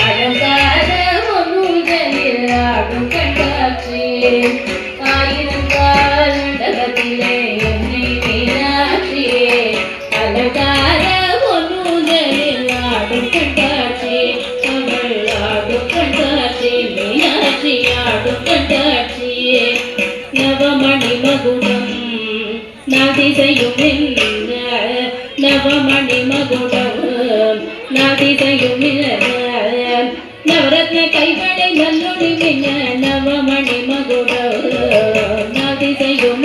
அலங்கார ஒன்றுதலில் ஆடும் கண்டாட்சி ஆயிரம் கால் என்னை மீனாட்சி அலங்கார ஒன்றுதலில் ஆடும் கண்டாட்சி அவள் ஆடும் கண்டாட்சி மீனாட்சி ஆடும் கண்டாட்சி நவமணி மகுடம் நதிசையும் நவமணி மகுடம் நதிசையும் நவரத்ன கைவளை நல்லொளி மின்ன நவமணி மகுடம் நதிசையும்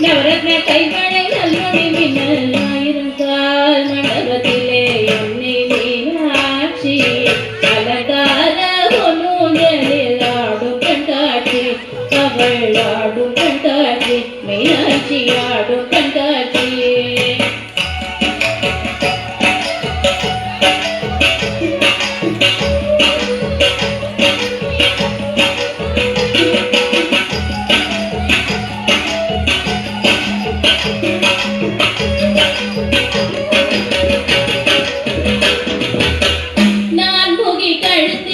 நவரத்ன கைவளை நல்லொளி மின்ன ஆயிரம் மண்டபத்திலே எண்ணி மீனாட்சி. அலங்கார ஒன்றுதலில் ஆடும் கண்டாட்சி அவள் ஆடும் கண்டாட்சி மீனாட்சி ஆடும் கண்டாட்சி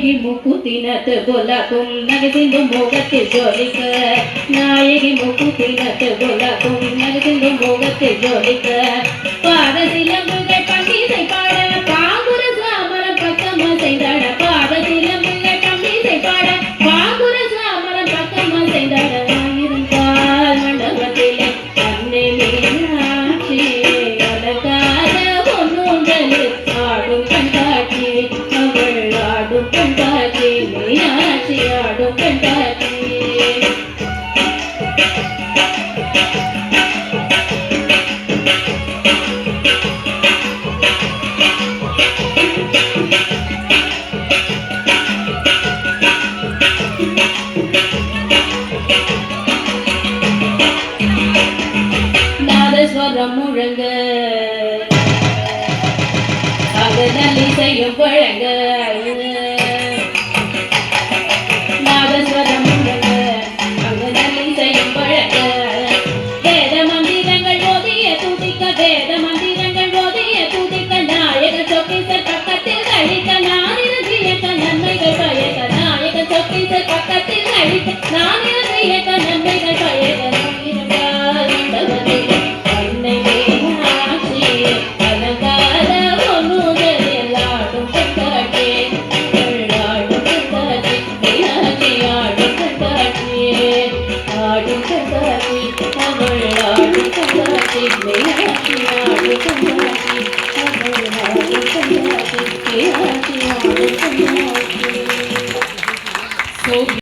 நாயகி முக்குத்தினத்து கொல்லாக்கும் நகசிந்தும் மோகத்தில் ஜோலிக்க நாயகி முக்குத்தினத்து கொல்லாக்கும் நகசிந்தும் மோகத்தில் ஜோலிக்க ஆடும் கண்டாட்சி நாதஸ்வரம் முழங்க அதனால் இசையும் வழங்க. வேத மந்திரங்கள் ஓதிய துதிக்க நாயக சொக்கிசர் பக்கத்தில் கழிக்க நானிரசியக்க நன்மைகள் பயக்க நாயக சொக்கிசர் பக்கத்தில் கழித்த நான் இருந்து இயக்க நன்மை